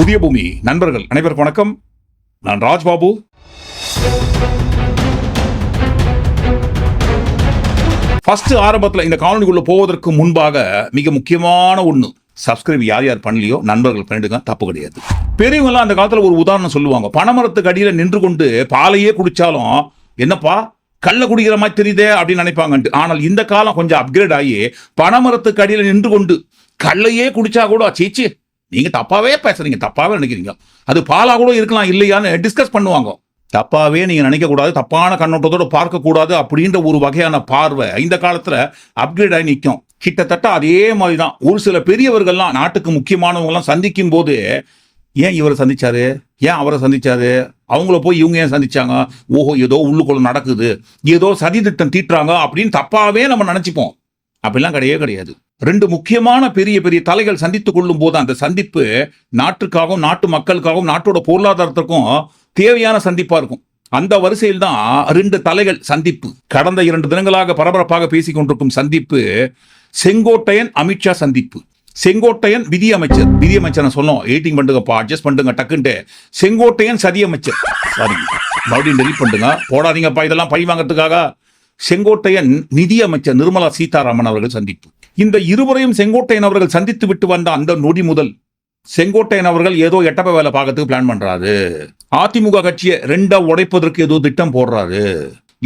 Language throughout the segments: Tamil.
புதிய பூமி. நண்பர்கள் அனைவருக்கும் வணக்கம். நான் ராஜ்பாபு. ஃபர்ஸ்ட் ஆரம்பத்தில் இந்த காணொலிக்குள்ள போவதற்கு முன்பாக மிக முக்கியமான ஒன்று சப்ஸ்கிரைப் யார் யார் பண்ணலையோ நண்பர்கள் பண்ணிடுங்க தப்பு கிடையாது. பெரியவங்கலாம் அந்த காலத்தில் ஒரு உதாரணம் சொல்லுவாங்க. பனைமரத்துக்கு அடியில் நின்று கொண்டு பாலையே குடித்தாலும் என்னப்பா கள்ள குடிக்கிற மாதிரி தெரியுதே அப்படின்னு நினைப்பாங்கன்ட்டு. ஆனால் இந்த காலம் கொஞ்சம் அப்கிரேட் ஆகி பனைமரத்துக்கு அடியில் நின்று கொண்டு கள்ளையே குடிச்சா கூட சீச்சி நீங்க தப்பாவே பேசுறீங்க தப்பாவே நினைக்கிறீங்க. அது பாலா கூட இருக்கலாம் இல்லையான்னு டிஸ்கஸ் பண்ணுவாங்க. தப்பாவே நீங்க நினைக்க கூடாது தப்பான கண்ணோட்டத்தோட பார்க்க கூடாது அப்படின்ற ஒரு வகையான பார்வை இந்த காலத்துல அப்கிரேட் ஆகி நிற்கும் கிட்டத்தட்ட அதே மாதிரி தான் ஒரு சில பெரியவர்கள்லாம் நாட்டுக்கு முக்கியமானவங்கலாம் சந்திக்கும் போது ஏன் இவரை சந்திச்சாரு? ஏன் அவரை சந்திச்சாரு? அவங்கள போய் இவங்க ஏன் சந்திச்சாங்க? ஓஹோ ஏதோ உள்ளுக்குள்ள நடக்குது. ஏதோ சதி திட்டம் தீட்டுறாங்க அப்படின்னு தப்பாவே நம்ம நினைச்சுப்போம். அப்படிலாம் கிடையவே கிடையாது. ரெண்டு முக்கியமான பெரிய பெரிய தலைகள் சந்தித்துக் கொள்ளும் போது அந்த சந்திப்பு நாட்டுக்காகவும் நாட்டு மக்களுக்காகவும் நாட்டோட பொருளாதாரத்திற்கும் தேவையான சந்திப்பா இருக்கும். அந்த வரிசையில் தான் ரெண்டு தலைகள் சந்திப்பு. கடந்த இரண்டு தினங்களாக பரபரப்பாக பேசிக் கொண்டிருக்கும் சந்திப்பு செங்கோட்டையன் அமித்ஷா சந்திப்பு. செங்கோட்டையன் விதி அமைச்சர். விதி அமைச்சர் சொன்னோம் எயிட்டிங் பண்ணுங்கப்பா அட்ஜஸ்ட் பண்ணுங்க டக்குன்ட்டு. செங்கோட்டையன் சதி அமைச்சர். சாரி மறுபடியும் டெலிட் பண்ணுங்க போடாதீங்கப்பா இதெல்லாம் பழி வாங்கறதுக்காக. செங்கோட்டையன் நிதியமைச்சர் நிர்மலா சீதாராமன் அவர்கள் சந்திப்பு. இந்த இருவரையும் செங்கோட்டையன் அவர்கள் சந்தித்து விட்டு வந்த அந்த நொடி முதல் செங்கோட்டையன் அவர்கள் ஏதோ எட்டப்ப வேலை பார்க்கறதுக்கு பிளான் பண்றாரு. அதிமுக கட்சியை ரெண்டா உடைப்பதற்கு ஏதோ திட்டம் போடுறாரு.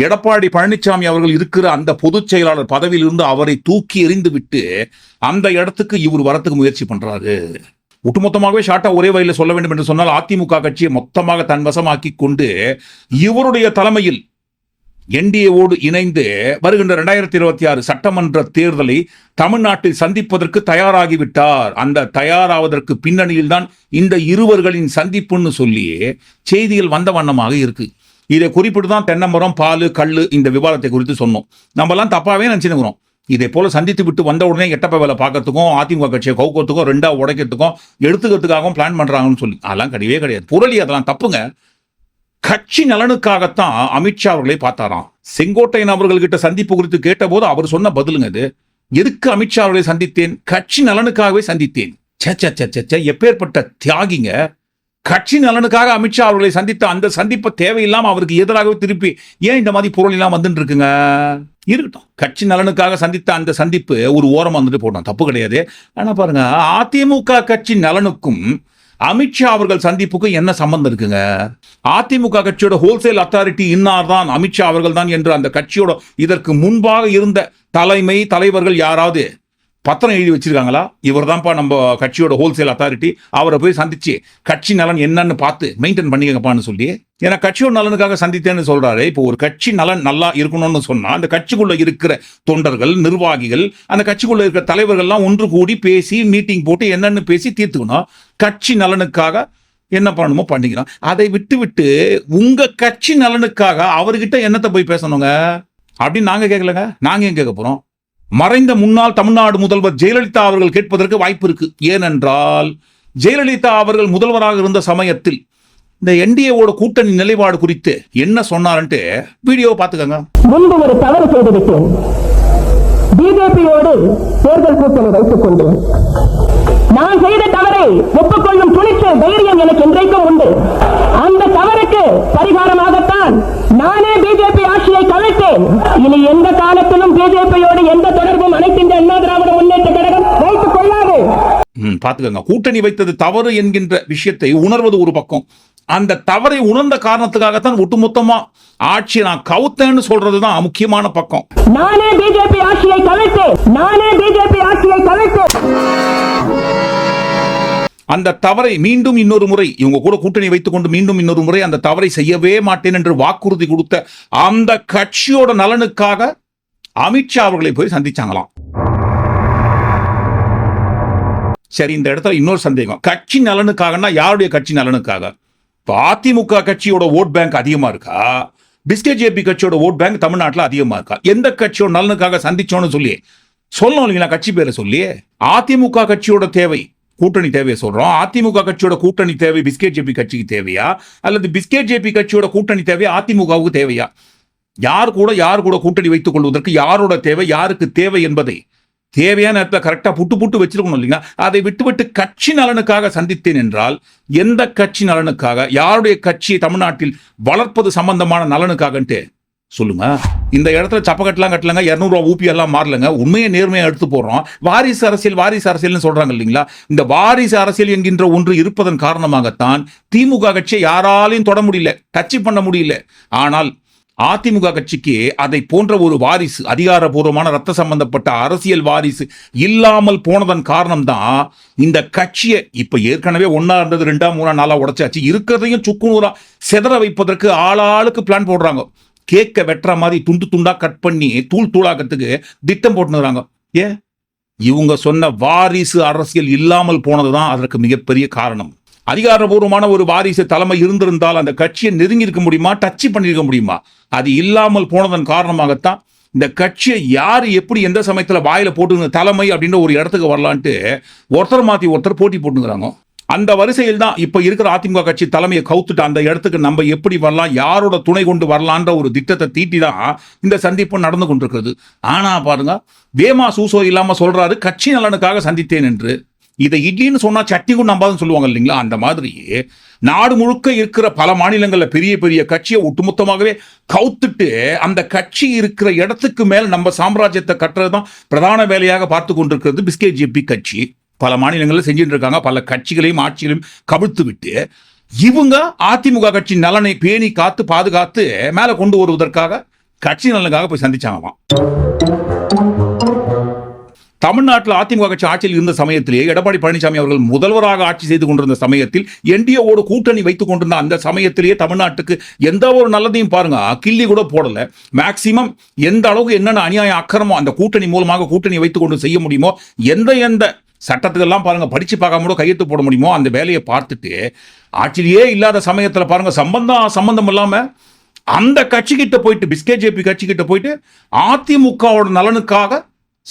எடப்பாடி பழனிசாமி அவர்கள் இருக்கிற அந்த பொதுச் செயலாளர் பதவியிலிருந்து அவரை தூக்கி எறிந்து விட்டு அந்த இடத்துக்கு இவர் வரத்துக்கு முயற்சி பண்றாரு. ஒட்டுமொத்தமாகவே ஷார்ட்டா ஒரே வழியில் சொல்ல வேண்டும் என்று சொன்னால் அதிமுக கட்சியை மொத்தமாக தன் வசமாக்கி கொண்டு இவருடைய தலைமையில் என்டிஏவோடு இணைந்து வருகின்ற இரண்டாயிரத்தி இருபத்தி ஆறு சட்டமன்ற தேர்தலை தமிழ்நாட்டில் சந்திப்பதற்கு தயாராகிவிட்டார். அந்த தயாராவதற்கு பின்னணியில் தான் இந்த இருவர்களின் சந்திப்புன்னு சொல்லி செய்திகள் வந்த வண்ணமாக இருக்கு. இதை குறிப்பிட்டு தான் தென்னமரம் பால் கல் இந்த விவாதத்தை குறித்து சொன்னோம். நம்மலாம் தப்பாவே நினைச்சுக்கிறோம் இதே போல சந்தித்து விட்டு வந்த உடனே எட்டப்ப வேலை பார்க்கறதுக்கும் அதிமுக கட்சியை கவுக்கிறதுக்கும் ரெண்டா உடைக்கிறதுக்கும் எடுத்துக்கிறதுக்காகவும் பிளான் பண்றாங்கன்னு சொல்லி. அதெல்லாம் கிடையவே கிடையாது. புரளி அதெல்லாம் தப்புங்க. கட்சி நலனுக்காகத்தான் அமித்ஷா அவர்களை பார்த்தாராம். செங்கோட்டையன் அவர்கள்கிட்ட சந்திப்பு குறித்து கேட்டபோது அவர் சொன்ன பதிலுங்க அது எதுக்கு அமித்ஷா அவர்களை சந்தித்தேன்? கட்சி நலனுக்காகவே சந்தித்தேன். ச்சே, ச்சே, ச்சே, எப்பேற்பட்ட தியாகிங்க. கட்சி நலனுக்காக அமித்ஷா அவர்களை சந்தித்த அந்த சந்திப்பை தேவையில்லாம அவருக்கு எதிராகவே திருப்பி ஏன் இந்த மாதிரி பொருள் எல்லாம் வந்துட்டு இருக்குங்க? இருக்கட்டும். கட்சி நலனுக்காக சந்தித்த அந்த சந்திப்பு ஒரு ஓரம் வந்துட்டு போட்டோம் தப்பு கிடையாது. ஆனா பாருங்க அதிமுக கட்சி நலனுக்கும் அமித்ஷா அவர்கள் சந்திப்புக்கு என்ன சம்பந்தம் இருக்குங்க? அதிமுக கட்சியோட ஹோல்சேல் அத்தாரிட்டி இன்னார் தான் அமித்ஷா அவர்கள் தான் என்று அந்த கட்சியோட இதற்கு முன்பாக இருந்த தலைமை தலைவர்கள் யாராவது பத்திரம் எழுதி வச்சிருக்காங்களா? இவர் தான்ப்பா நம்ம கட்சியோட ஹோல்சேல் அத்தாரிட்டி அவரை போய் சந்திச்சு கட்சி நலன் என்னன்னு பார்த்து மெயின்டைன் பண்ணிக்கப்பான்னு சொல்லி ஏன்னா கட்சியோட நலனுக்காக சந்தித்தேன்னு சொல்றாரு. இப்போ ஒரு கட்சி நலன் நல்லா இருக்கணும்னு சொன்னா அந்த கட்சிக்குள்ள இருக்கிற தொண்டர்கள் நிர்வாகிகள் அந்த கட்சிக்குள்ள இருக்கிற தலைவர்கள்லாம் ஒன்று கூடி பேசி மீட்டிங் போட்டு என்னன்னு பேசி தீர்த்துக்கணும். கட்சி நலனுக்காக என்ன பண்ணணுமோ பண்ணிக்கலாம். அதை விட்டு விட்டு உங்க கட்சி நலனுக்காக அவர்கிட்ட என்னத்தை போய் பேசணுங்க? அப்படின்னு நாங்க கேட்கலங்க நாங்க ஏன் கேட்க போறோம்? மறைந்த முன்னாள் தமிழ்நாடு முதல்வர் ஜெயலலிதா அவர்கள் கேட்பதற்கு வாய்ப்பு இருக்கு. ஏனென்றால் ஜெயலலிதா அவர்கள் முதல்வராக இருந்த சமயத்தில் இந்த என்டிஏவோட கூட்டணி நிலைப்பாடு குறித்து என்ன சொன்னாருன்ட்டு வீடியோ பாத்துக்கோங்க முன்பு ஒரு தவறு செய்துவிட்டேன் பிஜேபியோடு தேர்தல் கூட்டணி வைத்துக் கொண்டு நான் செய்த தவறை ஒப்புக்கொள்ளும் துணிச்சல் தைரியம் எனக்கு இன்றைக்கும் உண்டு. அந்த தவறுக்கு பரிகாரமாகத்தான் நானே பிஜேபி ஆட்சியை கவிழ்த்தேன். இனி எந்த காலத்திலும் பிஜேபியோடு எந்த தொடர்பும் அனைத்திந்திய அண்ணா திராவிட முன்னேற்ற கழகம் வைத்துக் கொள்ளாது. பாத்துக்கங்க கூட்டணி வைத்தது தவறு என்கின்ற விஷயத்தை உணர்வது ஒரு பக்கம். அந்த தவறை உணர்ந்த காரணத்துக்காகத்தான் ஒட்டுமொத்தமா ஆட்சி நான் கவுத்தேன்னு சொல்றதுதான் முக்கியமான பக்கம். நானே பிஜேபி ஆட்சியை கவிழ்த்தேன் நானே பிஜேபி ஆட்சியை கவிழ்த்தேன் அந்த தவறை மீண்டும் இன்னொரு முறை இவங்க கூட கூட்டணி வைத்துக் கொண்டு மீண்டும் இன்னொரு முறை அந்த தவறை செய்யவே மாட்டேன் என்று வாக்குறுதி கொடுத்த அந்த கட்சியோட நலனுக்காக அமித்ஷா அவர்களை போய் சந்திச்சாங்களாம். சரி இந்த இடத்துல இன்னொரு சந்தேகம். கட்சி நலனுக்காகனா யாருடைய கட்சி நலனுக்காக? இப்போ அதிமுக கட்சியோட ஓட் பேங்க் அதிகமா இருக்கா? பிஸ்கே ஜேபி கட்சியோட ஓட் பேங்க் தமிழ்நாட்டில் அதிகமா இருக்கா? எந்த கட்சியோட நலனுக்காக சந்திச்சோன்னு சொல்லி சொல்லணும் இல்லைங்களா? கட்சி பேரை சொல்லி. அதிமுக கட்சியோட தேவை கூட்டணி தேவையை சொல்றோம். அதிமுக கட்சியோட கூட்டணி தேவை பிஸ்கெட் ஜேபி கட்சிக்கு தேவையா? அல்லது பிஸ்கே ஜேபி கட்சியோட கூட்டணி தேவையா அதிமுகவுக்கு தேவையா? யார் கூட யார் கூட கூட்டணி வைத்துக் கொள்வதற்கு யாரோட தேவை யாருக்கு தேவை என்பதை தேவையான நேரத்தில் கரெக்டாக புட்டு புட்டு வச்சிருக்கணும் இல்லைங்களா? அதை விட்டுவிட்டு கட்சி நலனுக்காக சந்தித்தேன் என்றால் எந்த கட்சி நலனுக்காக யாருடைய கட்சியை தமிழ்நாட்டில் வளர்ப்பது சம்பந்தமான நலனுக்காகன்ட்டு சொல்லுங்க. இந்த இடத்துல சப்பக்கட்டலாம் கட்டலங்க இரநூறுவா ஊப்பி எல்லாம் மாறலங்க உண்மையை நேர்மையாக எடுத்து போடுறோம். வாரிசு அரசியல் வாரிசு அரசியல்னு சொல்றாங்க இல்லைங்களா? இந்த வாரிசு அரசியல் என்கின்ற ஒன்று இருப்பதன் காரணமாகத்தான் திமுக கட்சியை யாராலையும் தொட முடியல டச் பண்ண முடியல. ஆனால் அதிமுக கட்சிக்கு அதை போன்ற ஒரு வாரிசு அதிகாரபூர்வமான ரத்த சம்பந்தப்பட்ட அரசியல் வாரிசு இல்லாமல் போனதன் காரணம் தான் இந்த கட்சியை இப்ப ஏற்கனவே ஒன்னா இருந்தது ரெண்டா மூணா நாளா உடைச்சாச்சு. இருக்கிறதையும் சுக்குநூறா செதற வைப்பதற்கு ஆளாளுக்கு பிளான் போடுறாங்க. கேக்க வெட்டுற மாதிரி துண்டு துண்டா கட் பண்ணி தூள் தூளாக்கத்துக்கு திட்டம் போட்டுனுறாங்க. ஏ இவங்க சொன்ன வாரிசு அரசியல் இல்லாமல் போனதுதான் அதற்கு மிகப்பெரிய காரணம். அதிகாரபூர்வமான ஒரு வாரிசு தலைமை இருந்திருந்தால் அந்த கட்சியை நெருங்கியிருக்க முடியுமா? டச் பண்ணியிருக்க முடியுமா? அது இல்லாமல் போனதன் காரணமாகத்தான் இந்த கட்சியை யார் எப்படி எந்த சமயத்தில் வாயில் போட்டு தலைமை அப்படின்ற ஒரு இடத்துக்கு வரலான்ட்டு ஒருத்தர் மாற்றி ஒருத்தர் போட்டி போட்டுங்கிறாங்க. அந்த வரிசையில் தான் இப்போ இருக்கிற அதிமுக கட்சி தலைமையை கவுத்துட்டு அந்த இடத்துக்கு நம்ம எப்படி வரலாம்? யாரோட துணை கொண்டு வரலான்ற ஒரு திட்டத்தை தீட்டி தான் இந்த சந்திப்பு நடந்து கொண்டிருக்கிறது. ஆனால் பாருங்க வேமா சூசோ இல்லாமல் சொல்றாரு கட்சி நலனுக்காக சந்தித்தேன் என்று. இதை இட்லின்னு சொன்னா சட்டிக்கும் நம்பாதுன்னு சொல்லுவாங்க இல்லைங்களா? அந்த மாதிரி நாடு முழுக்க இருக்கிற பல மாநிலங்களில் பெரிய பெரிய கட்சியை ஒட்டுமொத்தமாகவே கவுத்துட்டு அந்த கட்சி இருக்கிற இடத்துக்கு மேல் நம்ம சாம்ராஜ்யத்தை கட்டுறது தான் பிரதான வேலையாக பார்த்து கொண்டிருக்கிறது பிஸ்கே ஜேபி கட்சி. பல மாநிலங்களில் செஞ்சுட்டு இருக்காங்க. பல கட்சிகளையும் ஆட்சிகளையும் கவிழ்த்து விட்டு இவங்க அதிமுக கட்சி நலனை பேணி காத்து பாதுகாத்து மேல கொண்டு வருவதற்காக கட்சி நலனுக்காக போய் சந்திச்சாங்களாம். தமிழ்நாட்டில் அதிமுக கட்சி ஆட்சியில் இருந்த சமயத்திலேயே எடப்பாடி பழனிசாமி அவர்கள் முதல்வராக ஆட்சி செய்து கொண்டிருந்த சமயத்தில் என்டிஏவோடு கூட்டணி வைத்துக் கொண்டிருந்த அந்த சமயத்திலேயே தமிழ்நாட்டுக்கு எந்த ஒரு நல்லதையும் பாருங்க கிள்ளி கூட போடல. மேக்சிமம் எந்த அளவுக்கு என்னென்ன அநியாயம் அக்கிரமோ அந்த கூட்டணி மூலமாக கூட்டணி வைத்துக் கொண்டு செய்ய முடியுமோ எந்த எந்த சட்டத்துக்கெல்லாம் பாருங்க படிச்சு பார்க்காம கூட கையெழுத்து போட முடியுமோ அந்த வேலையை பார்த்துட்டு ஆட்சியிலேயே இல்லாத சமயத்தில் பாருங்க சம்பந்தம் சம்பந்தம் இல்லாமல் அந்த கட்சிக்கிட்ட போயிட்டு பிஸ்கே ஜேபி கட்சிக்கிட்ட போயிட்டு அதிமுகவோட நலனுக்காக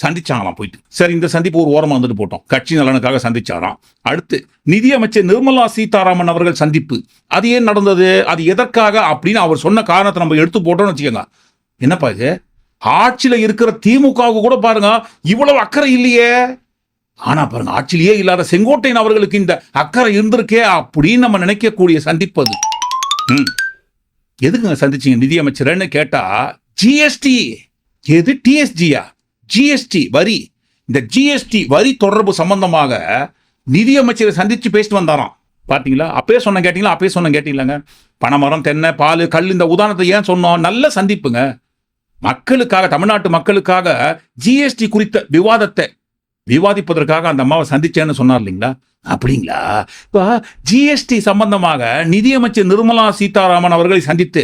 சந்திச்சாங்களாம் போயிட்டு. சரி இந்த சந்திப்பு ஒரு ஓரமாக வந்துட்டு போட்டோம். கட்சி நலனுக்காக சந்திச்சாராம். அடுத்து நிதியமைச்சர் நிர்மலா சீதாராமன் அவர்கள் சந்திப்பு. அது ஏன் நடந்தது? அது எதற்காக? அப்படின்னு அவர் சொன்ன காரணத்தை நம்ம எடுத்து போட்டோம்னு வச்சுக்கோங்க. என்னப்பா இது? ஆட்சியில் இருக்கிற திமுகவுக்கு கூட பாருங்க இவ்வளவு அக்கறை இல்லையே. ஆனா பாருங்க ஆட்சியிலேயே இல்லாத செங்கோட்டையன் அவர்களுக்கு இந்த அக்கறை இருந்திருக்கே அப்படின்னு நம்ம நினைக்கக்கூடிய சந்திப்பு அது. ம். எதுக்குங்க சந்திச்சீங்க நிதியமைச்சர்னு கேட்டா ஜிஎஸ்டி எது டிஎஸ்ஜியா ஜிஎஸ்டி வரி. இந்த ஜிஎஸ்டி வரி தொடர்பு சம்பந்தமாக நிதியமைச்சரை சந்தித்து பேசிட்டு வந்தாராம். பார்த்தீங்களா அப்பயே சொன்ன கேட்டீங்களா? அப்பயே சொன்ன கேட்டீங்களாங்க? பனைமரம் தென்னை பால் கல் இந்த உதாரணத்தை ஏன் சொன்னோம்? நல்ல சந்திப்புங்க. மக்களுக்காக தமிழ்நாட்டு மக்களுக்காக ஜிஎஸ்டி குறித்த விவாதத்தை விவாதிப்பதற்காக அந்த அம்மாவை சந்திச்சேன்னு சொன்னார் இல்லைங்களா? அப்படிங்களா? இப்போ ஜிஎஸ்டி சம்பந்தமாக நிதியமைச்சர் நிர்மலா சீதாராமன் அவர்களை சந்தித்து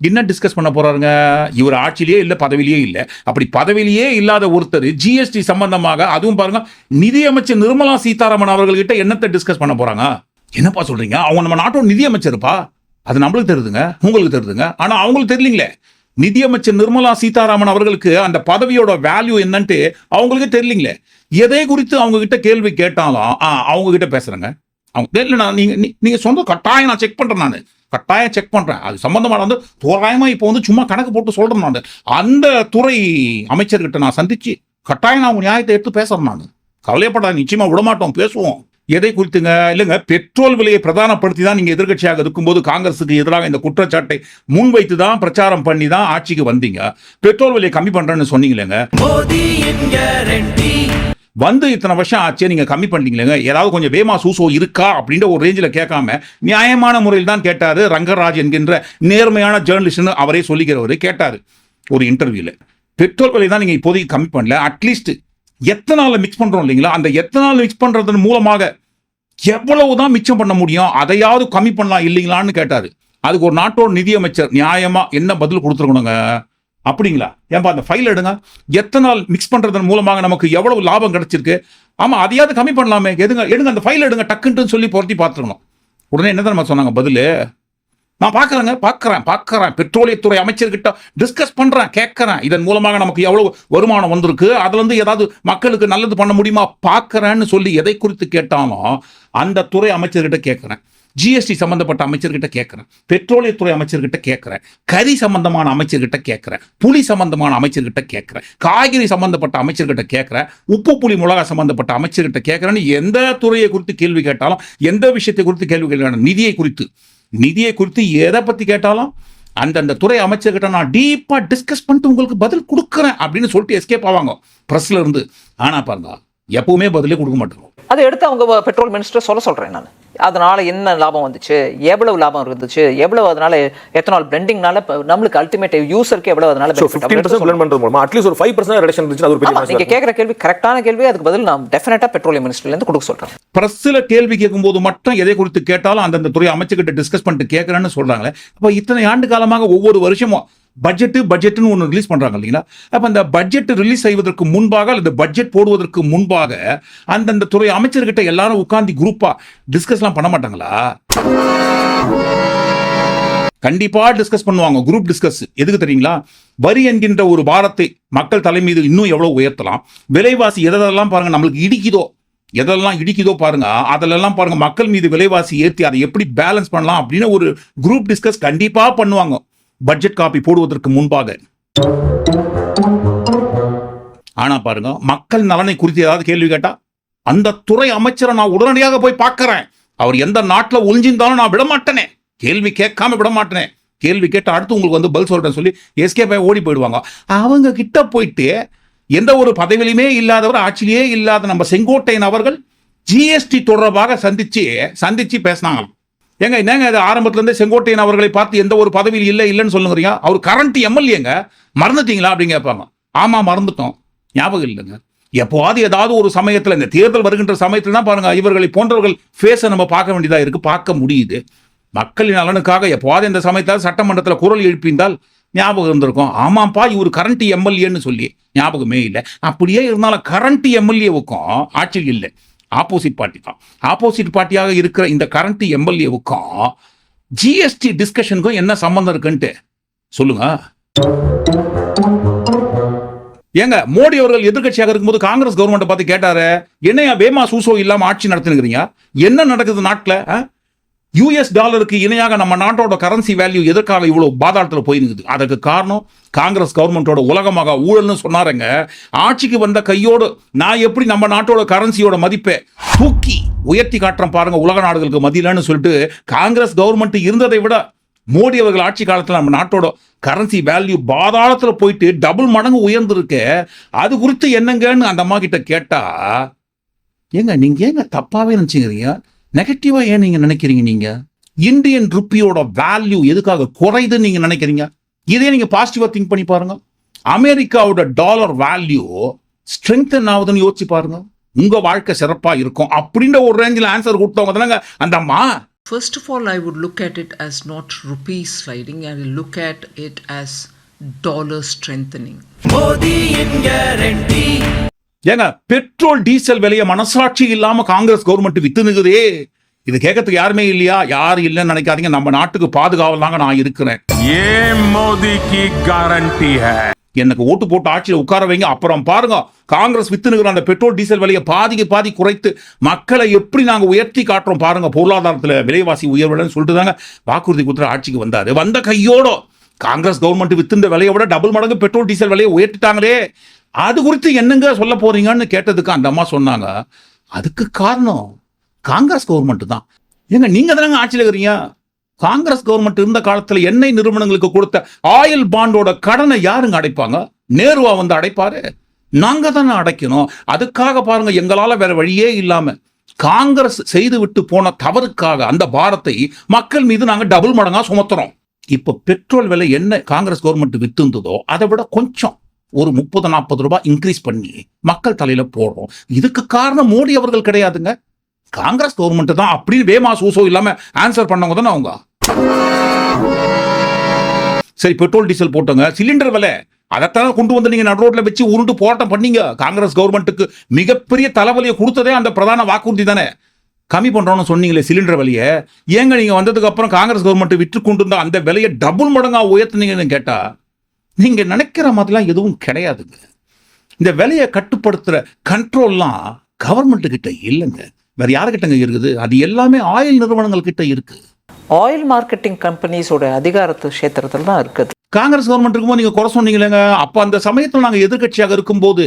என்ன டிஸ்கஸ் பண்ண போறாருங்க? இவர் ஆட்சியிலேயே இல்லை பதவியிலேயே இல்லை. அப்படி பதவியிலேயே இல்லாத ஒருத்தர் ஜிஎஸ்டி சம்பந்தமாக அதுவும் பாருங்க நிதியமைச்சர் நிர்மலா சீதாராமன் அவர்கள்கிட்ட என்னத்தை டிஸ்கஸ் பண்ண போறாங்க? என்னப்பா சொல்றீங்க? அவங்க நம்ம நாட்டோட நிதியமைச்சருப்பா? அது நம்மளுக்கு தெரியுதுங்க உங்களுக்கு தெரியுதுங்க. ஆனா அவங்களுக்கு தெரியலீங்களே. நிதியமைச்சர் நிர்மலா சீதாராமன் அவர்களுக்கு அந்த பதவியோட வேல்யூ என்னன்ட்டு அவங்களுக்கு தெரியலீங்களே. எதை குறித்து அவங்க கிட்ட கேள்வி கேட்டாலும் ஆ, அவங்க கிட்ட பேசுறேங்க. அவங்க இல்லை நீங்கள் நீங்கள் சொந்த கட்டாயம் நான் செக் பண்ணுறேன் நான். கட்டாயம் செக் பண்ணுறேன் அது சம்மந்தமான வந்து தோராயமாக இப்போ வந்து சும்மா கணக்கு போட்டு சொல்கிறேன் நான். அந்த துறை அமைச்சர்கிட்ட நான் சந்தித்து கட்டாயம் நான் உங்கள் நியாயத்தை எடுத்து பேசுறேன் நான். கவலையப்படாத நிச்சயமாக விடமாட்டோம் பேசுவோம். எதை குறித்துங்க? இல்லைங்க பெட்ரோல் விலையை பிரதானப்படுத்தி தான் நீங்கள் எதிர்க்கட்சியாக இருக்கும்போது காங்கிரஸுக்கு எதிராக இந்த குற்றச்சாட்டை முன்வைத்து தான் பிரச்சாரம் பண்ணி தான் ஆட்சிக்கு வந்தீங்க. பெட்ரோல் விலையை கம்மி பண்ணுறேன்னு சொன்னீங்களேங்க. வந்து இத்தனை வருஷம் ஆச்சு நீங்கள் கம்மி பண்ணிட்டீங்களேங்க. ஏதாவது கொஞ்சம் வேமா சூசோ இருக்கா அப்படின்ற ஒரு ரேஞ்சில் கேட்காம நியாயமான முறையில் தான் கேட்டார் ரங்கராஜ் என்கின்ற நேர்மையான ஜேர்னலிஸ்ட்னு அவரே சொல்லிக்கிறவர் கேட்டார் ஒரு இன்டர்வியூவில் பெட்ரோல் விலை தான் நீங்கள் இப்போதைக்கு கம்மி பண்ணல. அட்லீஸ்ட் எத்தனால மிக்ஸ் பண்ணுறோம் இல்லைங்களா? அந்த எத்தனால் மிக்ஸ் பண்ணுறதன் மூலமாக எவ்வளவு தான் மிச்சம் பண்ண முடியும்? அதையாவது கம்மி பண்ணலாம் இல்லைங்களான்னு கேட்டார். அதுக்கு ஒரு நாட்டோட நிதியமைச்சர் நியாயமாக என்ன பதில் கொடுத்துருக்கணுங்க? அப்படிங்களா? ஏன்பா அந்த ஃபைல் எடுங்க. எத்தனால் மிக்ஸ் பண்ணுறதன் மூலமாக நமக்கு எவ்வளவு லாபம் கிடைச்சிருக்கு? ஆமாம் அதையாவது கம்மி பண்ணலாமே. எதுங்க எடுங்க அந்த ஃபைல் எடுங்க டக்குன்ட்டு சொல்லி பொருத்தி பார்த்துருக்கணும். உடனே என்ன நம்ம சொன்னாங்க? பதில்? நான் பார்க்குறேங்க பார்க்குறேன் பார்க்குறேன். பெட்ரோலியத்துறை அமைச்சர்கிட்ட டிஸ்கஸ் பண்ணுறேன் கேட்குறேன். இதன் மூலமாக நமக்கு எவ்வளோ வருமானம் வந்திருக்கு? அதுலேருந்து ஏதாவது மக்களுக்கு நல்லது பண்ண முடியுமா? பார்க்குறேன்னு சொல்லி எதை குறித்து கேட்டாலும் அந்த துறை அமைச்சர்கிட்ட கேட்குறேன். ஜிஎஸ்டி சம்பந்தப்பட்ட அமைச்சர்கிட்ட கேட்குறேன் பெட்ரோலியத்துறை அமைச்சர்கிட்ட கேட்குறேன் கறி சம்பந்தமான அமைச்சர்கிட்ட கேட்குறேன் புலி சம்பந்தமான அமைச்சர்கிட்ட கேட்குறேன் காய்கறி சம்பந்தப்பட்ட அமைச்சர்கிட்ட கேட்குறேன் உப்பு புளி மிளகா சம்பந்தப்பட்ட அமைச்சர்கிட்ட கேட்குறேன்னு எந்த துறையை குறித்து கேள்வி கேட்டாலும் எந்த விஷயத்தை குறித்து கேள்வி கேட்டாலும் நிதியை குறித்து. நிதியை குறித்து எதை பற்றி கேட்டாலும் அந்தந்த துறை அமைச்சர்கிட்ட நான் டீப்பாக டிஸ்கஸ் பண்ணிட்டு உங்களுக்கு பதில் கொடுக்குறேன் அப்படின்னு சொல்லிட்டு எஸ்கேப் ஆவாங்க. ப்ரெஸ்ல இருந்து. ஆனால் பாருங்க எப்பவுமே பதிலே கொடுக்க மாட்டாங்க அதை எடுத்து அவங்க பெட்ரோல் மினிஸ்டர் சொல்ல சொல்றேன் நான். அதனால என்ன லாபம் வந்துச்சு? எவ்வளவு லாபம் இருந்துச்சு? எவ்வளவு அதனால எத்தனால் பிளெண்டிங்னால நம்மளுக்கு அல்டிமேட் யூசருக்கு எவ்வளவு அதனால பண்றது மூலமா அட்லீஸ்ட் ஒரு ஃபைவ் பர்சன்ட் ரிடக்ஷன் இருந்துச்சு அது ஒரு ஆமா பெரிய நீங்க மனசு கேக்குற கேள்வி கரெக்டான கேள்வி அதுக்கு பதில் நான் டெஃபினட்டா பெட்ரோலியம் மினிஸ்டர்ல இருந்து கொடுக்க சொல்றேன். ப்ரெஸ்ஸில் கேள்வி கேட்கும்போது மட்டும் எதை குறித்து கேட்டாலும் அந்தந்த துறை அமைச்சர்கிட்ட டிஸ்கஸ் பண்ணிட்டு கேட்குறேன்னு சொல்றாங்களே. அப்போ இத்தனை ஆண்டு காலமாக ஒவ்வொரு வருஷமும் பட்ஜெட்டு பட்ஜெட்னு ஒன்று ரிலீஸ் பண்ணுறாங்க இல்லைங்களா? அப்போ அந்த பட்ஜெட் ரிலீஸ் செய்வதற்கு முன்பாக அல்லது பட்ஜெட் போடுவதற்கு முன்பாக அந்தந்த துறை அமைச்சர்கிட்ட எல்லாரும் உட்காந்து குரூப்பா டிஸ்கஸ்லாம் பண்ண மாட்டாங்களா? கண்டிப்பாக டிஸ்கஸ் பண்ணுவாங்க குரூப் டிஸ்கஸ் எதுக்கு தெரியுங்களா? வரி என்கின்ற ஒரு பாரத்தை மக்கள் தலை மீது இன்னும் எவ்வளோ உயர்த்தலாம்? விலைவாசி எதெல்லாம் பாருங்க நம்மளுக்கு இடிக்குதோ? எதெல்லாம் இடிக்குதோ பாருங்க அதிலெல்லாம் பாருங்க மக்கள் மீது விலைவாசி ஏற்றி அதை எப்படி பேலன்ஸ் பண்ணலாம் அப்படின்னு ஒரு குரூப் டிஸ்கஸ் கண்டிப்பாக பண்ணுவாங்க. பட்ஜெட் காப்பி போடுவதற்கு முன்பாக. ஆனா பாருங்க மக்கள் நலனை குறித்து ஏதாவது கேள்வி கேட்டா அந்த துறை அமைச்சரை நான் உடனடியாக போய் பார்க்கறேன். அவர் எந்த நாட்டில் ஒளிஞ்சிருந்தாலும் நான் விட மாட்டேனே கேள்வி கேட்காம விட மாட்டேனே கேள்வி கேட்டு அடுத்து உங்களுக்கு வந்து பதில் சொல்றேன்னு சொல்லி எஸ்கே போய் ஓடி போயிடுவாங்க. அவங்க கிட்ட போயிட்டு எந்த ஒரு பதவியிலுமே இல்லாதவர் ஆட்சியிலேயே இல்லாத நம்ம செங்கோட்டையன் அவர்கள் ஜிஎஸ்டி தொடர்பாக சந்திச்சு சந்திச்சு பேசினாங்களாம். ஏங்க என்னங்க இது? ஆரம்பத்துலேருந்தே செங்கோட்டையன் அவர்களை பார்த்து எந்த ஒரு பதவியில் இல்லை இல்லைன்னு சொல்லுங்கிறீங்க? அவர் கரண்ட் எம்எல்ஏங்க மறந்துட்டீங்களா அப்படின்னு கேட்பாங்க ஆமாம் மறந்துட்டோம். ஞாபகம் இல்லைங்க. எப்போவாது ஏதாவது ஒரு சமயத்தில் இந்த தேர்தல் வருகின்ற சமயத்தில் தான் பாருங்கள் இவர்களை போன்றவர்கள் ஃபேஸை நம்ம பார்க்க வேண்டியதாக இருக்குது பார்க்க முடியுது. மக்களின் நலனுக்காக எப்போவாது இந்த சமயத்தால் சட்டமன்றத்தில் குரல் எழுப்பியிருந்தால் ஞாபகம் இருந்திருக்கும். ஆமாம்ப்பா இவர் கரண்ட் எம்எல்ஏன்னு சொல்லி. ஞாபகமே இல்லை. அப்படியே இருந்தாலும் கரண்ட் எம்எல்ஏவுக்கும் ஆட்சியில் இல்லை. ஆப்போசிட் பார்ட்டி தான். ஆப்போசிட் பார்ட்டியாக இருக்கிற இந்த கரண்ட் எம்எல்ஏவுக்கும் ஜிஎஸ்டி டிஸ்கஷனுக்கும் என்ன சம்பந்தம் இருக்குன்ட்டு? சொல்லுங்க. ஏங்க மோடி அவர்கள் எதிர்க்கட்சியாக இருக்கும்போது காங்கிரஸ் கவர்மெண்ட் பார்த்து கேட்டாரு என்னையா வேமா சூசோ இல்லாம ஆட்சி நடத்துனுங்கிறீங்க என்ன நடக்குது நாட்டுல யூஎஸ் டாலருக்கு இணையாக நம்ம நாட்டோட கரன்சி வேல்யூ எதற்காக இவ்வளோ பாதாளத்தில் போயிருக்குது அதுக்கு காரணம் காங்கிரஸ் கவர்மெண்டோட உலகமாக ஊழல்னு சொன்னாருங்க. ஆட்சிக்கு வந்த கையோடு நான் எப்படி நம்ம நாட்டோட கரன்சியோட மதிப்பை தூக்கி உயர்த்தி காட்டுறேன் பாருங்க உலக நாடுகளுக்கு மதியிலன்னு சொல்லிட்டு காங்கிரஸ் கவர்மெண்ட் இருந்ததை விட மோடி அவர்கள் ஆட்சி காலத்தில் நம்ம நாட்டோட கரன்சி வேல்யூ பாதாளத்தில் போயிட்டு டபுள் மடங்கு உயர்ந்திருக்கு. அது குறித்து என்னங்கன்னு அந்த அம்மா கிட்ட கேட்டா ஏங்க நீங்க ஏங்க தப்பாவே நினைச்சுக்கிறீங்க? நெகட்டிவா ஏன் நீங்க நினைக்கிறீங்க நீங்க? இந்தியன் ருப்பியோட வேல்யூ எதுக்காக குறையுதுன்னு நீங்க நினைக்கிறீங்க? இதே நீங்க பாசிட்டிவா திங்க் பண்ணி பாருங்க. அமெரிக்காவோட டாலர் வேல்யூ ஸ்ட்ரெங்தன் ஆகுதுன்னு யோசிச்சு பாருங்க. உங்க வாழ்க்கை சிறப்பா இருக்கும் அப்படின்ற ஒரு ரேஞ்சில் ஆன்சர் கொடுத்தவங்க தானங்க அந்த அம்மா First of all, I would look at it as not rupee sliding, I will look at it as dollar strengthening. ஏங்க பெட்ரோல் டீசல் விலையை மனசாட்சி இல்லாம காங்கிரஸ் கவர்மெண்ட் வித்துனுக்குதே இது கேட்கறதுக்கு யாருமே இல்லையா? யாரு இல்லைன்னு நினைக்காதீங்க. நம்ம நாட்டுக்கு பாதுகாவல் தாங்க நான் இருக்கிறேன். ஏன் மோதிக்கு கேரண்டி எனக்கு ஓட்டு போட்டு ஆட்சியில் உட்கார வைங்க. அப்புறம் பாருங்க காங்கிரஸ் வித்துனுக்கிற அந்த பெட்ரோல் டீசல் விலையை பாதிக்கு பாதி குறைத்து மக்களை எப்படி நாங்க உயர்த்தி காட்டுறோம் பாருங்க. பொருளாதாரத்துல விலைவாசி உயர்வுடன் சொல்லிட்டு தாங்க வாக்குறுதி கொடுத்துட்டு ஆட்சிக்கு வந்தாரு. வந்த கையோட காங்கிரஸ் கவர்மெண்ட் வித்துன்ற விலையை விட டபுள் மடங்கு பெட்ரோல் டீசல் விலையை உயர்த்திட்டாங்களே. அது குறித்து என்னங்க சொல்ல போறீங்கன்னு கேட்டதுக்கு அந்த அம்மா சொன்னாங்க அதுக்கு காரணம் காங்கிரஸ் கவர்மெண்ட் தான். ஏங்க நீங்க தானங்க ஆட்சியில் இருக்கிறீங்க? காங்கிரஸ் கவர்மெண்ட் இருந்த காலத்தில் எண்ணெய் நிறுவனங்களுக்கு கொடுத்த ஆயில் பாண்டோட கடனை யாருங்க அடைப்பாங்க? நேருவா வந்து அடைப்பாரு. நாங்க தானே அடைக்கணும். அதுக்காக பாருங்க எங்களால வேற வழியே இல்லாம காங்கிரஸ் செய்து விட்டு போன தவறுக்காக அந்த பாரத்தை மக்கள் மீது நாங்க டபுள் மடங்கா சுமத்துறோம். இப்ப பெட்ரோல் விலை என்ன காங்கிரஸ் கவர்மெண்ட் வித்துந்ததோ அதை விட கொஞ்சம் ஒரு முப்பது நாற்பது ரூபாய் இன்க்ரீஸ் பண்ணி மக்கள் தலையில போடுறோம். இதுக்கு காரணம் மோடி அவர்கள் கிடையாதுங்க. காங்கிரஸ் கவர்மெண்ட் தான் அப்படின்னு வேமா சூசோ இல்லாம ஆன்சர் பண்ணவங்க தானே அவங்க? சரி பெட்ரோல் டீசல் போட்டோங்க. சிலிண்டர் விலை அதைத்தான் கொண்டு வந்து நீங்க நடு ரோட்ல வச்சு உருண்டு போராட்டம் பண்ணீங்க. காங்கிரஸ் கவர்மெண்ட்டுக்கு மிகப்பெரிய தலைவலியை கொடுத்ததே அந்த பிரதான வாக்குறுதி தானே. கம்மி பண்றோம்னு சொன்னீங்களே சிலிண்டர் விலையை. ஏங்க நீங்க வந்ததுக்கு அப்புறம் காங்கிரஸ் கவர்மெண்ட் விற்று கொண்டு இருந்த அந்த விலையை டபுள் மடங்காக உயர்த்துனீங்கன்னு கேட்டா நீங்க நினைக்கிற மாதிரிலாம் எதுவும் கிடையாதுங்க. இந்த விலையை கட்டுப்படுத்துற கண்ட்ரோல்லாம் கவர்மெண்ட் கிட்ட இல்லைங்க. வேற யாருக்கிட்டங்க இருக்குது? அது எல்லாமே ஆயில் நிறுவனங்கள் கிட்ட இருக்குது ஆயில் மார்க்கெட்டிங் கம்பெனிஸோட அதிகாரத்து கஷேத்திரத்தில் தான் இருக்குது. காங்கிரஸ் கவர்மெண்ட் இருக்கும்போது நீங்க குறை சொன்னீங்களேங்க. அப்ப அந்த சமயத்தில் நாங்க எதிர்க்கட்சியாக இருக்கும்போது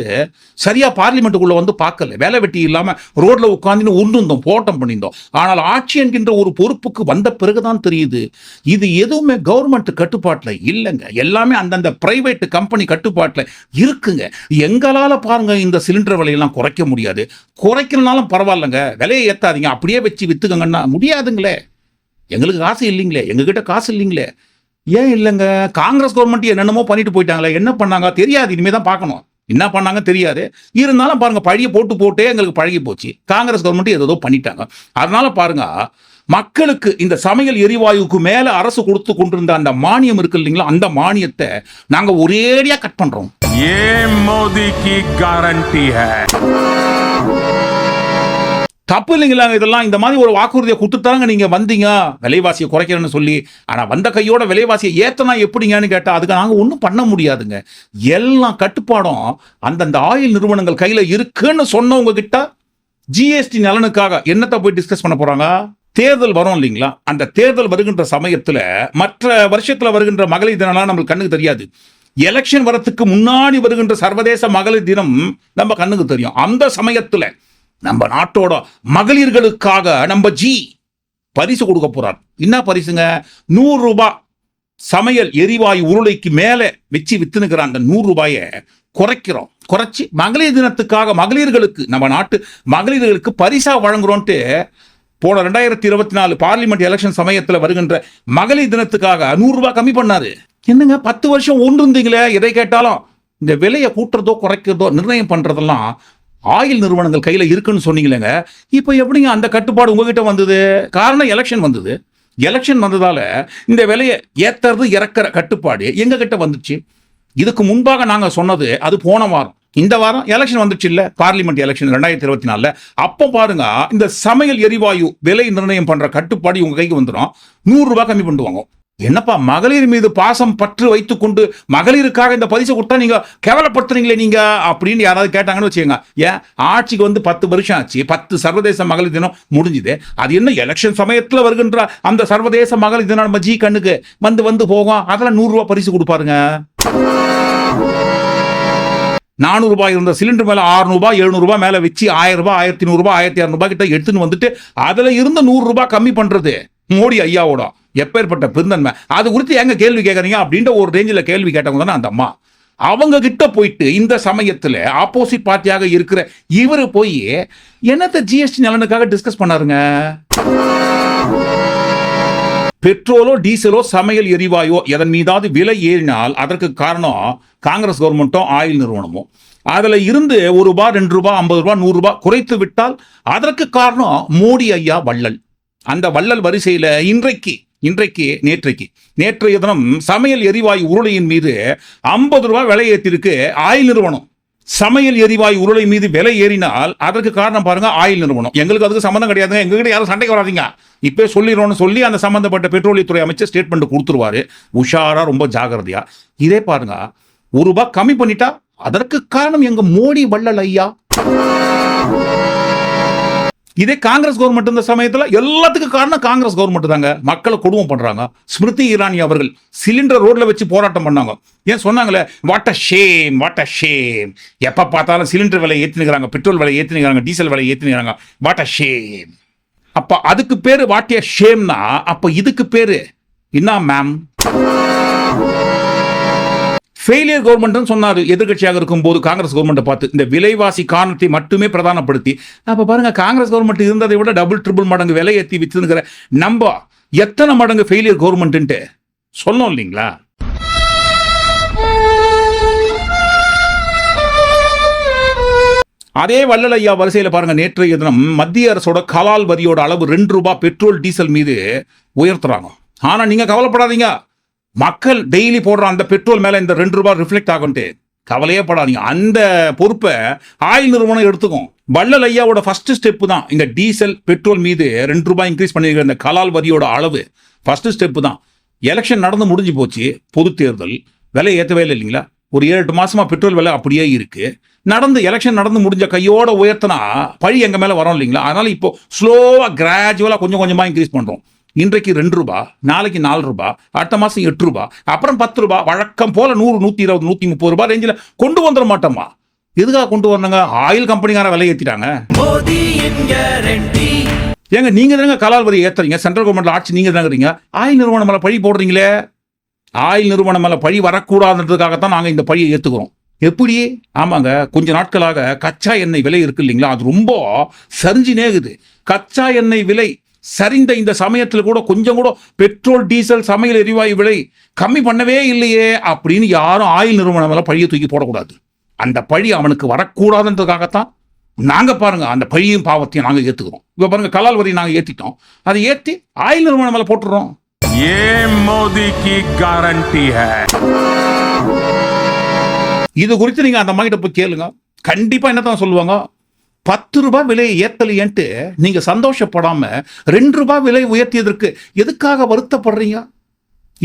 சரியா பார்லிமெண்ட்டுக்குள்ள வந்து பார்க்கல. வேலை வெட்டி இல்லாம ரோட்ல உட்காந்துன்னு உருந்தோம் போட்டம் பண்ணியிருந்தோம். ஆனால் ஆட்சி என்கின்ற ஒரு பொறுப்புக்கு வந்த பிறகுதான் தெரியுது. இது எதுவுமே கவர்மெண்ட் கட்டுப்பாட்டில் இல்லைங்க. எல்லாமே அந்தந்த பிரைவேட் கம்பெனி கட்டுப்பாட்டில் இருக்குங்க. எங்களால பாருங்க இந்த சிலிண்டர் விலையெல்லாம் குறைக்க முடியாது. குறைக்கலனாலும் பரவாயில்லைங்க. விலையை ஏத்தாதீங்க. அப்படியே வச்சு வித்துக்கங்கன்னா முடியாதுங்களே. எங்களுக்கு காசு இல்லைங்களே எங்ககிட்ட காசு இல்லைங்களே. ஏன் இல்லைங்க? காங்கிரஸ் கவர்மெண்ட் என்னென்னமோ பண்ணிட்டு போயிட்டாங்களே என்ன பண்ணாங்க? தெரியாது இனிமே தான் பார்க்கணும். என்ன பண்ணாங்க தெரியாது. இருந்தாலும் பாருங்க பழைய போட்டு போட்டே எங்களுக்கு பழகி போச்சு. காங்கிரஸ் கவர்மெண்ட் ஏதோ பண்ணிட்டாங்க. அதனால பாருங்க மக்களுக்கு இந்த சமையல் எரிவாயுக்கு மேலே அரசு கொடுத்து கொண்டிருந்த அந்த மானியம் இருக்கு இல்லைங்களா அந்த மானியத்தை நாங்கள் ஒரேடியாக கட் பண்ணுறோம் ஏன் மோதிக்கு கேரண்டி தப்பு இல்லைங்களா? இதெல்லாம் இந்த மாதிரி ஒரு வாக்குறுதியை கொடுத்துட்டாங்க நீங்க வந்தீங்க. விலைவாசியை குறைக்கிறேன்னு சொல்லி. ஆனா வந்த கையோட விலைவாசியை ஏத்தனா எப்படிங்கன்னு கேட்டா அதுக்கு நாங்க ஒன்றும் பண்ண முடியாதுங்க. எல்லாம் கட்டுப்பாடும் அந்தந்த ஆயில் நிறுவனங்கள் கையில இருக்குன்னு சொன்னவங்க கிட்ட ஜிஎஸ்டி நலனுக்காக என்னத்தை போய் டிஸ்கஸ் பண்ண போறாங்க? தேர்தல் வரும் இல்லைங்களா? அந்த தேர்தல் வருகின்ற சமயத்துல மற்ற வருஷத்துல வருகின்ற மகளிர் தினம்லாம் நம்மளுக்கு கண்ணுக்கு தெரியாது. எலெக்ஷன் வரத்துக்கு முன்னாடி வருகின்ற சர்வதேச மகளிர் தினம் நம்ம கண்ணுக்கு தெரியும். அந்த சமயத்துல நம்ம நாட்டோட மகளிர்களுக்காக நம்ம ஜி பரிசு கொடுக்க போறார். என்ன பரிசுங்க? நூறு ரூபாய் சமையல் எரிவாயு உருளைக்கு மேலே வச்சு வித்துனுக்கிற அந்த நூறு ரூபாயை குறைக்கிறோம். குறைச்சி மகளிர் தினத்துக்காக மகளிர்களுக்கு நம்ம நாட்டு மகளிர்களுக்கு பரிசா வழங்குறோன்ட்டு போன ரெண்டாயிரத்தி இருபத்தி நாலு பார்லிமெண்ட் எலெக்ஷன் சமயத்தில் வருகின்ற மகளிர் தினத்துக்காக நூறு ரூபாய் கம்மி பண்ணாரு. என்னங்க பத்து வருஷம் ஒன்று இருந்தீங்களே எதை கேட்டாலும் இந்த விலையை கூட்டுறதோ குறைக்கிறதோ நிர்ணயம் பண்றதெல்லாம் ஆயில் நிறுவனங்கள் கையில் இருக்குன்னு சொன்னீங்களேங்க. இப்போ எப்படிங்க அந்த கட்டுப்பாடு உங்ககிட்ட வந்தது? காரணம் எலெக்ஷன் வந்தது. எலெக்ஷன் வந்ததால இந்த விலையை ஏத்துறது இறக்குற கட்டுப்பாடு எங்க கிட்ட வந்துச்சு? இதுக்கு முன்பாக நாங்கள் சொன்னது அது போன வாரம். இந்த வாரம் எலெக்ஷன் வந்துச்சு இல்லை? பார்லிமெண்ட் எலெக்ஷன் ரெண்டாயிரத்தி இருபத்தி நாலில். அப்போ பாருங்க இந்த சமையல் எரிவாயு விலை நிர்ணயம் பண்ணுற கட்டுப்பாடு உங்கள் கைக்கு வந்துடும் நூறுரூவா கம்மி பண்ணுவாங்க என்னப்பா மகளிர் மீது பாசம் பற்று வைத்துக்கொண்டு மகளிருக்காக இந்த பரிசு கொடுத்தா நீங்க கேவலப்படுத்துறீங்களே நீங்க? அப்படின்னு யாராவது கேட்டாங்கன்னு வச்சுக்கோங்க. ஏன்? ஆட்சிக்கு வந்து பத்து வருஷம் ஆச்சு. பத்து சர்வதேச மகளிர் தினம் முடிஞ்சுது. அது என்ன எலெக்ஷன் சமயத்தில் வருகின்ற அந்த சர்வதேச மகளிர் தினம் நம்ம ஜி கண்ணுக்கு வந்து வந்து போகும். அதெல்லாம் நூறு ரூபாய் பரிசு கொடுப்பாருங்க. நானூறு ரூபாய் இருந்த சிலிண்டர் மேல 600 ரூபாய் எழுநூறு ரூபாய் மேல வச்சு ஆயிரம் ரூபாய் ஆயிரத்தி நூறுரூபா ஆயிரத்தி இரநூறுபா கிட்ட எடுத்துன்னு வந்துட்டு அதுல இருந்து நூறு ரூபாய் கம்மி பண்றது. மோடி ஐயாவோட எப்பேற்பட்ட பெருந்தன்மை அது குறித்து எங்க கேள்வி கேட்குறீங்க அப்படின்ற ஒரு ரேஞ்சில் கேள்வி கேட்டவங்க தானே அந்த அம்மா. அவங்க கிட்ட போயிட்டு இந்த சமயத்தில் ஆப்போசிட் பார்ட்டியாக இருக்கிற இவரு போய் என்னத்த ஜிஎஸ்டி நலனுக்காக டிஸ்கஸ் பண்ணாருங்க? பெட்ரோலோ டீசலோ சமையல் எரிவாயோ எதன் மீதாவது விலை ஏறினால் அதற்கு காரணம் காங்கிரஸ் கவர்மெண்ட்டும் ஆயில் நிறுவனமும் அதில் இருந்து ஒரு ரூபா ரெண்டு ரூபா ஐம்பது ரூபா நூறுரூபா குறைத்து விட்டால் அதற்கு காரணம் மோடி ஐயா வள்ளல். அந்த வள்ளல் வரிசையில் இன்றைக்கு இன்றைக்கு நேற்றைக்கு நேற்றைய தினம் சமையல் எரிவாயு உருளையின் மீது ஐம்பது ரூபாய் விலை ஏற்றிருக்கு ஆயில் நிறுவனம். சமையல் எரிவாயு உருளை மீது விலை ஏறினால் அதற்கு காரணம் பாருங்க ஆயில் நிறுவனம். எங்களுக்கு அதுக்கு சம்மந்தம் கிடையாதுங்க. எங்ககிட்ட யாரும் சண்டைக்கு வராதீங்க. இப்போ சொல்லிடுறோம்னு சொல்லி அந்த சம்பந்தப்பட்ட பெட்ரோலியத்துறை அமைச்சர் ஸ்டேட்மெண்ட் கொடுத்துருவாரு. உஷாரா ரொம்ப ஜாகிரதையா. இதே பாருங்க ஒரு ரூபாய் கம்மி பண்ணிட்டா அதற்கு காரணம் எங்க மோடி வள்ளல் ஐயா. இதே காங்கிரஸ் கவர்மெண்ட் இந்த சமயத்துல எல்லாத்துக்கும் காரணம் காங்கிரஸ் கவர்மெண்ட் தாங்க. மக்களை கொடுமை பண்றாங்க. ஸ்மிருதி இரானி அவர்கள் சிலிண்டர் ரோட்ல வச்சு போராட்டம் பண்ணாங்க. ஏன் சொன்னாங்களே? What a shame what a shame எப்போ பார்த்தாலும் சிலிண்டர் விலை ஏற்றினுக்கிறாங்க பெட்ரோல் விலை ஏற்றினுக்கிறாங்க டீசல் விலை ஏற்றினுக்கிறாங்க வாட் அ ஷேம் அப்போ அதுக்கு பேரு வாட் எ ஷேம்னா அப்போ இதுக்கு பேரு என்ன மேம் ஃபெயிலியர் கவர்மெண்ட்னு சொன்னார் எதிர்கட்சியாக இருக்கும்போது காங்கிரஸ் கவர்மெண்ட்டை பார்த்து இந்த விலைவாசி காரணத்தை மட்டுமே பிரதானப்படுத்தி அப்போ பாருங்க காங்கிரஸ் கவர்மெண்ட் இருந்ததை விட டபுள் ட்ரிபிள் மடங்கு விலை ஏற்றி வித்துங்கிற நம்ம எத்தனை மடங்கு ஃபெயிலியர் கவர்மெண்ட்டுன்ட்டு சொன்னோம் இல்லைங்களா? அதே வள்ளல் ஐயா வரிசையில் பாருங்க நேற்றைய தினம் மத்திய அரசோட கலால் வரியோட அளவு ரெண்டு ரூபாய் பெட்ரோல் டீசல் மீது உயர்த்துறாங்க. ஆனால் நீங்கள் கவலைப்படாதீங்க. மக்கள் டெய்லி போடுற அந்த பெட்ரோல் மேல இந்த ரெண்டு ரூபாய் ரிஃப்ளெக்ட் ஆகும்ட்டு கவலையே படாதீங்க. அந்த பொறுப்பை ஆயில் நிறுவனம் எடுத்துக்கும். வள்ளல் ஐயாவோட ஃபர்ஸ்ட் ஸ்டெப் தான். இந்த டீசல் பெட்ரோல் மீது ரெண்டு ரூபாய் இன்க்ரீஸ் பண்ணிருக்கிற இந்த கலால் வரியோட அளவு ஃபர்ஸ்ட் ஸ்டெப் தான். எலெக்ஷன் நடந்து முடிஞ்சு போச்சு. பொது தேர்தல். விலை ஏற்றவே இல்லை இல்லைங்களா? ஒரு ஏழு எட்டு மாசமா பெட்ரோல் விலை அப்படியே இருக்கு. நடந்து எலெக்ஷன் நடந்து முடிஞ்ச கையோட உயர்த்தினா பழி எங்க மேல வரும் இல்லைங்களா? அதனால இப்போ ஸ்லோவா கிராஜுவலா கொஞ்சம் கொஞ்சமா இன்க்ரீஸ் பண்றோம். இன்றைக்கு ரெண்டு ரூபாய் நாளைக்கு நாலு ரூபாய் அடுத்த மாசம் எட்டு ரூபாய் அப்புறம் பத்து ரூபாய் வழக்கம் போல நூறு நூத்தி இருபது நூத்தி முப்பது ரூபாய் ரேஞ்சில் கொண்டு வந்துட மாட்டோமா? எதுக்காக கொண்டு வந்தாங்க ஆயில் கம்பெனிக்கார விலை கேரண்டி ஏங்க நீங்க தாங்க கலால் வரி ஏத்துறீங்க. சென்ட்ரல் கவர்மெண்ட் ஆட்சி நீங்க தாங்கிறீங்க. ஆயில் நிறுவனம் மேல பழி போடுறீங்களே? ஆயில் நிறுவனம் மேல பழி வரக்கூடாதுன்றதுக்காகத்தான் நாங்க இந்த பழியை ஏத்துக்கிறோம். எப்படி? ஆமாங்க கொஞ்ச நாட்களாக கச்சா எண்ணெய் விலை இருக்கு இல்லைங்களா? அது ரொம்ப சரிஞ்சுனே இருக்குது கச்சா எண்ணெய் விலை சரிந்த இந்த சமயத்தில் கூட கொஞ்சம் கூட பெட்ரோல் டீசல் சமையல் எரிவாயு விலை கம்மி பண்ணவே இல்லையே அப்படின்னு யாரும் ஆயில் நிறுவனம் மேலே பழியை தூக்கி போடக்கூடாது. அந்த பழி அவனுக்கு வரக்கூடாதுன்றதுக்காகத்தான் நாங்கள் பாருங்க அந்த பழியும் பாவத்தையும் நாங்கள் ஏற்றுக்கிறோம் இப்போ பாருங்கள் கலால் வரி நாங்கள் ஏற்றிட்டோம் அதை ஏற்றி ஆயில் நிறுவனம் மேலே போட்டுறோம். ஏன் மோதிக்கு கேரண்டி இது குறித்து நீங்கள் அந்த அம்மா கிட்ட போய் கேளுங்க. கண்டிப்பாக என்ன தான் சொல்லுவாங்க? பத்து ரூபாய் விலையை ஏத்தலையன்ட்டு நீங்க சந்தோஷப்படாம ரெண்டு ரூபாய் விலை உயர்த்தியதற்கு எதுக்காக வருத்தப்படுறீங்க?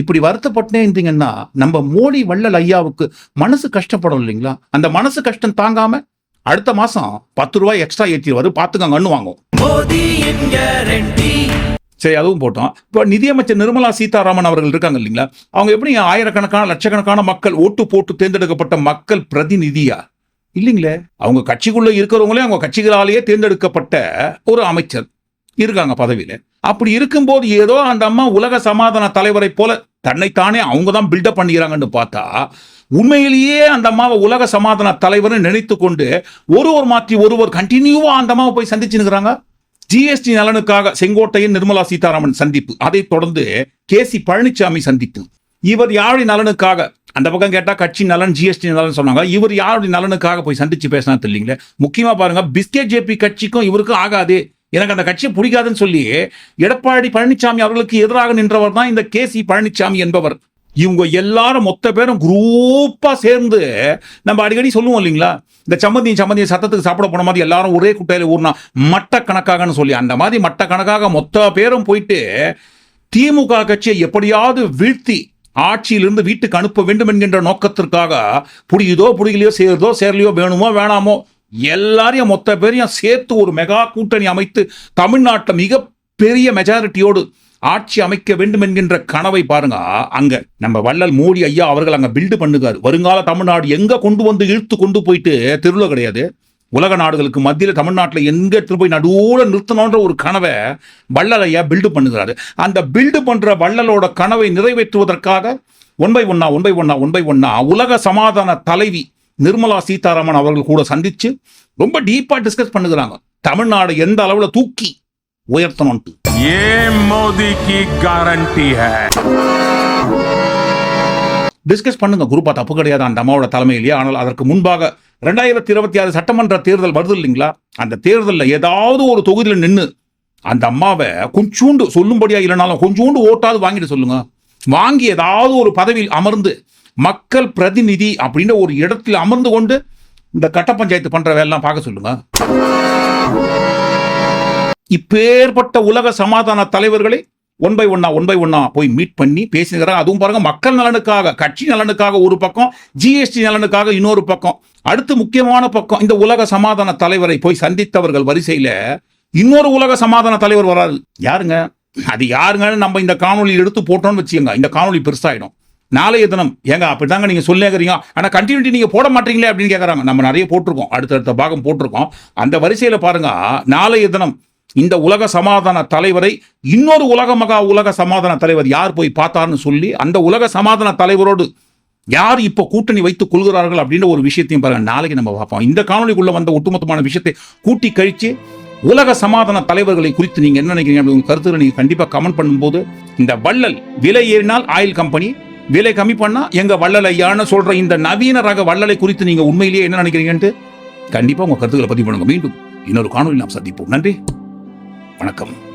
இப்படி வருத்தப்பட்டே இருந்தீங்கன்னா நம்ம மோடி வள்ளல் ஐயாவுக்கு மனசு கஷ்டப்படும் இல்லைங்களா? அந்த மனசு கஷ்டம் தாங்காம அடுத்த மாசம் பத்து ரூபாய் எக்ஸ்ட்ரா ஏற்றிடுவாரு பார்த்துக்கங்கன்னு வாங்கும் சரி அதுவும் போட்டோம். இப்போ நிதியமைச்சர் நிர்மலா சீதாராமன் அவர்கள் இருக்காங்க இல்லைங்களா? அவங்க எப்படி ஆயிரக்கணக்கான லட்சக்கணக்கான மக்கள் ஓட்டு போட்டு தேர்ந்தெடுக்கப்பட்ட மக்கள் பிரதிநிதியா? இல்லைங்களே? அவங்க கட்சிக்குள்ள இருக்கிறவங்களே அவங்க கட்சிகளாலேயே தேர்ந்தெடுக்கப்பட்ட ஒரு அமைச்சர் இருக்காங்க பதவியில. அப்படி இருக்கும்போது ஏதோ அந்த அம்மா உலக சமாதான தலைவரை போல தன்னைத்தானே அவங்க தான் பில்டப் பண்ணிக்கிறாங்கன்னு பார்த்தா உண்மையிலேயே அந்த அம்மாவை உலக சமாதான தலைவர்னு நினைத்து கொண்டு ஒருவர் மாற்றி ஒருவர் கண்டினியூவா அந்த அம்மாவை போய் சந்திச்சுனுக்குறாங்க ஜிஎஸ்டி நலனுக்காக செங்கோட்டையன் நிர்மலா சீதாராமன் சந்திப்பு. அதைத் தொடர்ந்து கே சி பழனிசாமி சந்திப்பு. இவர் யாழி நலனுக்காக அந்த பக்கம் கேட்டால் கட்சி நலன் ஜிஎஸ்டி நலன் சொன்னாங்க. இவர் யாருடைய நலனுக்காக போய் சந்திச்சு பேசினா தெரியலீங்களே? முக்கியமாக பாருங்க பிஸ்கெட் ஜேபி கட்சிக்கும் இவருக்கும் ஆகாது. எனக்கு அந்த கட்சியை பிடிக்காதுன்னு சொல்லி எடப்பாடி பழனிசாமி அவர்களுக்கு எதிராக நின்றவர் தான் இந்த கே சி பழனிசாமி என்பவர். இவங்க எல்லாரும் மொத்த பேரும் குரூப்பாக சேர்ந்து நம்ம அடிக்கடி சொல்லுவோம் இல்லைங்களா? இந்த சம்மந்தி சம்மந்தி சத்தத்துக்கு சாப்பிட போன மாதிரி எல்லாரும் ஒரே குட்டையில ஊர்னா மட்ட கணக்காகன்னு சொல்லி அந்த மாதிரி மட்ட கணக்காக மொத்த பேரும் போயிட்டு திமுக கட்சியை எப்படியாவது வீழ்த்தி ஆட்சியிலிருந்து வீட்டுக்கு அனுப்ப வேண்டும் என்கின்ற நோக்கத்திற்காக புரியுதோ புரியலையோ சேருதோ சேரலையோ வேணுமோ வேணாமோ எல்லாரையும் மொத்த பேரையும் சேர்த்து ஒரு மெகா கூட்டணி அமைத்து தமிழ்நாட்டில் மிக பெரிய மெஜாரிட்டியோடு ஆட்சி அமைக்க வேண்டும் என்கின்ற கனவை பாருங்க. அங்க நம்ம வள்ளல் மோடி ஐயா அவர்கள் அங்க பில்டு பண்ணுகிறார் வருங்கால தமிழ்நாடு எங்க கொண்டு வந்து இழுத்து கொண்டு போயிட்டு திருவிழா கிடையாது. உலக நாடுகளுக்கு மத்தியில் தமிழ்நாட்டில் எங்கே போய் நடுவோட நிறுத்தணுன்ற ஒரு கனவை வள்ளலையா பில்டு பண்ணுகிறாரு. அந்த பில்டு பண்ணுற வள்ளலோட கனவை நிறைவேற்றுவதற்காக ஒன் பை ஒன்னா ஒன்பை ஒன்னா ஒன்பை ஒன்னா உலக சமாதான தலைவி நிர்மலா சீதாராமன் அவர்கள் கூட சந்தித்து ரொம்ப டீப்பாக டிஸ்கஸ் பண்ணுகிறாங்க. தமிழ்நாடு எந்த அளவில் தூக்கி உயர்த்தணும்ட்டு. ஏன் மோதிக்கு கேரண்டி டிஸ்கஸ் பண்ணுங்க. குரூப்பா தப்பு கிடையாது. அந்த அம்மாவோட தலைமையிலேயே ஆனால் அதற்கு முன்பாக ரெண்டாயிரத்தி இருபத்தி ஆறு சட்டமன்ற தேர்தல் வருது இல்லைங்களா? அந்த தேர்தலில் ஏதாவது ஒரு தொகுதியில் நின்று அந்த அம்மாவை கொஞ்சூண்டு சொல்லும்படியா இல்லைனாலும் கொஞ்சூண்டு ஓட்டாவது வாங்கிட்டு சொல்லுங்க. வாங்கி ஏதாவது ஒரு பதவியில் அமர்ந்து மக்கள் பிரதிநிதி அப்படின்ற ஒரு இடத்தில் அமர்ந்து கொண்டு இந்த கட்ட பஞ்சாயத்து பண்ற வேலைலாம் பார்க்க சொல்லுங்க. இப்பேற்பட்ட உலக சமாதான தலைவர்களை ஒன் பை ஒன்னா ஒன் பை ஒன்னா போய் மீட் பண்ணி பேசினுக்கிறாங்க அதுவும் பாருங்க மக்கள் நலனுக்காக கட்சி நலனுக்காக ஒரு பக்கம் ஜிஎஸ்டி நலனுக்காக இன்னொரு பக்கம். அடுத்து முக்கியமான பக்கம் இந்த உலக சமாதான தலைவரை போய் சந்தித்தவர்கள் வரிசையில இன்னொரு உலக சமாதான தலைவர் வராது யாருங்க? அது யாருங்கன்னு நம்ம இந்த காணொலியில் எடுத்து போட்டோம்னு வச்சுக்கோங்க. இந்த காணொலி பெருசாகிடும் நாளைய தினம். ஏங்க அப்படிதாங்க நீங்க சொல்லுங்கிறீங்க ஆனா கண்டினியூட்டி நீங்க போட மாட்டீங்களே அப்படின்னு கேட்கறாங்க நம்ம நிறைய போட்டிருக்கோம். அடுத்தடுத்த பாகம் போட்டிருக்கோம். அந்த வரிசையில பாருங்க. நாளைய தினம் இந்த உலக சமாதான தலைவரை இன்னொரு உலக மகா உலக சமாதான தலைவர் யார் போய் பார்த்தார்னு சொல்லி அந்த உலக சமாதான தலைவரோடு யார் இப்போ கூட்டணி வைத்துக் கொள்கிறார்கள் அப்படின்ற ஒரு விஷயத்தையும் பாருங்க நாளைக்கு நம்ம பார்ப்போம். இந்த காணொலிக்குள்ள வந்த ஒட்டுமொத்தமான விஷயத்தை கூட்டி கழிச்சு உலக சமாதான தலைவர்களை குறித்து நீங்க என்ன நினைக்கிறீங்க அப்படி உங்க கருத்துக்களை நீங்க கண்டிப்பா கமெண்ட் பண்ணும்போது இந்த வள்ளல் விலை ஏறினால் ஆயில் கம்பெனி விலை கம்மி பண்ணா எங்க வள்ளல் ஐயான்னு சொல்ற இந்த நவீன ரக வள்ளலை குறித்து நீங்க உண்மையிலேயே என்ன நினைக்கிறீங்கன்ட்டு கண்டிப்பா உங்க கருத்துக்களை பதிவு பண்ணுங்க. மீண்டும் இன்னொரு காணொலி நாம் சந்திப்போம். நன்றி. வணக்கம்.